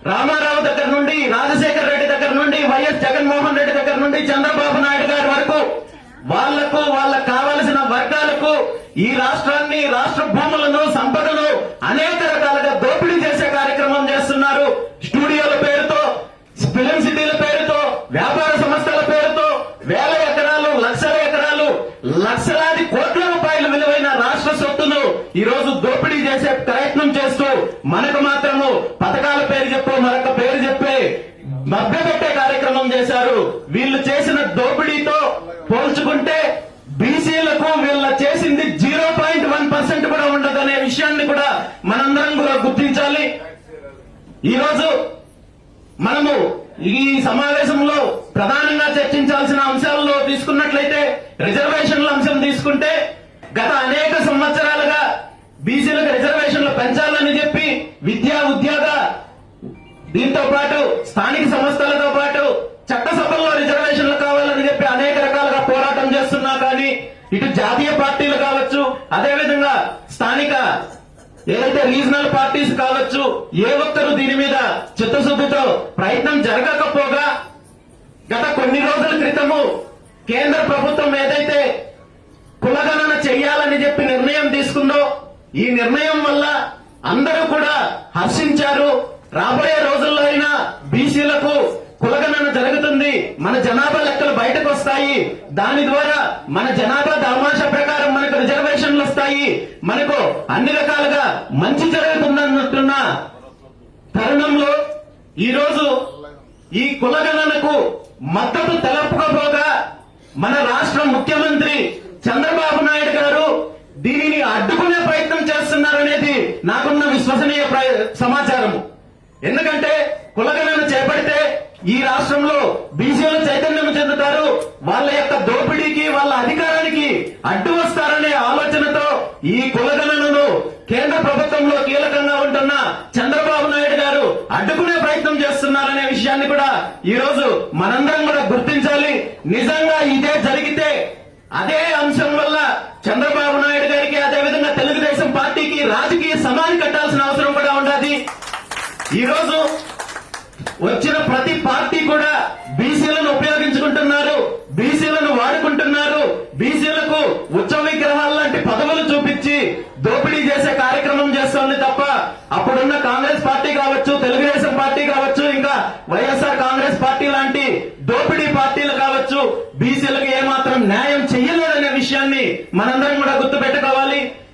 రామారావు దగ్గర నుండి రాజశేఖర్ రెడ్డి దగ్గర నుండి వైఎస్ జగన్మోహన్ రెడ్డి దగ్గర నుండి చంద్రబాబు నాయుడు గారి వరకు వాళ్ళకు వాళ్ళకు కావలసిన వర్గాలకు ఈ రాష్ట్రాన్ని రాష్ట్ర భూములను సంపదను అనేక రకాలుగా దోపిడీ చేసే కార్యక్రమం చేస్తున్నారు. స్టూడియోల పేరుతో ఫిలిం సిటీల పేరుతో వ్యాపార సంస్థల పేరుతో వేల ఎకరాలు లక్షల ఎకరాలు లక్షలాది కోట్ల రూపాయల విలువైన రాష్ట్ర సొత్తును ఈ రోజు దోపిడీ చేసే ప్రయత్నం చేస్తూ మనకు మాత్రము మభ్యపెట్టే చేశారు. వీళ్ళు చేసిన దోపిడీతో పోల్చుకుంటే బీసీలకు వీళ్ళ చేసింది జీరో పాయింట్ వన్ పర్సెంట్ కూడా ఉండదనే విషయాన్ని కూడా మనందరం కూడా గుర్తించాలి. ఈ రోజు మనము ఈ సమావేశంలో ప్రధానంగా చర్చించాల్సిన అంశాల్లో తీసుకున్నట్లయితే రిజర్వేషన్ల అంశం తీసుకుంటే గత అనేక సంవత్సరాలుగా బీసీలకు రిజర్వేషన్లు పెంచాలని చెప్పి విద్యా ఉద్యోగ దీంతో పాటు స్థానిక సంస్థలతో పాటు చట్టసభల్లో రిజర్వేషన్లు కావాలని చెప్పి అనేక రకాలుగా పోరాటం చేస్తున్నా కానీ ఇటు జాతీయ పార్టీలు కావచ్చు అదేవిధంగా స్థానిక ఏదైతే రీజనల్ పార్టీస్ కావచ్చు ఏ ఒక్కరు దీని మీద చిత్తశుద్ధితో ప్రయత్నం జరగకపోగా గత కొన్ని రోజుల క్రితము కేంద్ర ప్రభుత్వం ఏదైతే కులగణన చెయ్యాలని చెప్పి నిర్ణయం తీసుకుందో ఈ నిర్ణయం వల్ల అందరూ కూడా హర్షించారు. రాబోయే రోజుల్లో అయినా బీసీలకు మన జనాభా లెక్కలు బయటకు వస్తాయి. దాని ద్వారా మన జనాభా దామాష ప్రకారం మనకు రిజర్వేషన్లు వస్తాయి. మనకు అన్ని రకాలుగా మంచి జరుగుతుందన్నట్టున్న తరుణంలో ఈ రోజు ఈ కులగణనకు మద్దతు తెలపకపోగా మన రాష్ట్ర ముఖ్యమంత్రి చంద్రబాబు నాయుడు గారు దీనిని అడ్డుకునే ప్రయత్నం చేస్తున్నారనేది నాకున్న విశ్వసనీయ ప్ర- సమాచారము. ఎందుకంటే అధికారానికి అడ్డు వస్తారనే ఆలోచనతో ఈ కులగణనను కేంద్ర ప్రభుత్వంలో కీలకంగా ఉంటున్న చంద్రబాబు నాయుడు గారు అడ్డుకునే ప్రయత్నం చేస్తున్నారనే విషయాన్ని కూడా ఈ రోజు మనందరం కూడా గుర్తించాలి. నిజంగా ఇదే జరిగితే అదే అంశం వల్ల చంద్రబాబు నాయుడు గారికి అదేవిధంగా తెలుగుదేశం పార్టీకి రాజకీయ సమాధి కట్టాల్సిన అవసరం కూడా ఉండాలి ఈ రోజు వచ్చిన ప్రతి పార్టీ కూడా అప్పుడున్న కాంగ్రెస్ పార్టీ కావచ్చు తెలుగుదేశం పార్టీ కావచ్చు ఇంకా వైఎస్ఆర్ కాంగ్రెస్ పార్టీ లాంటి దోపిడీ పార్టీలు కావచ్చు బీసీలకు ఏమాత్రం న్యాయం చెయ్యలేదనే విషయాన్ని మనందరం కూడా గుర్తుపెట్టుకోవాలి.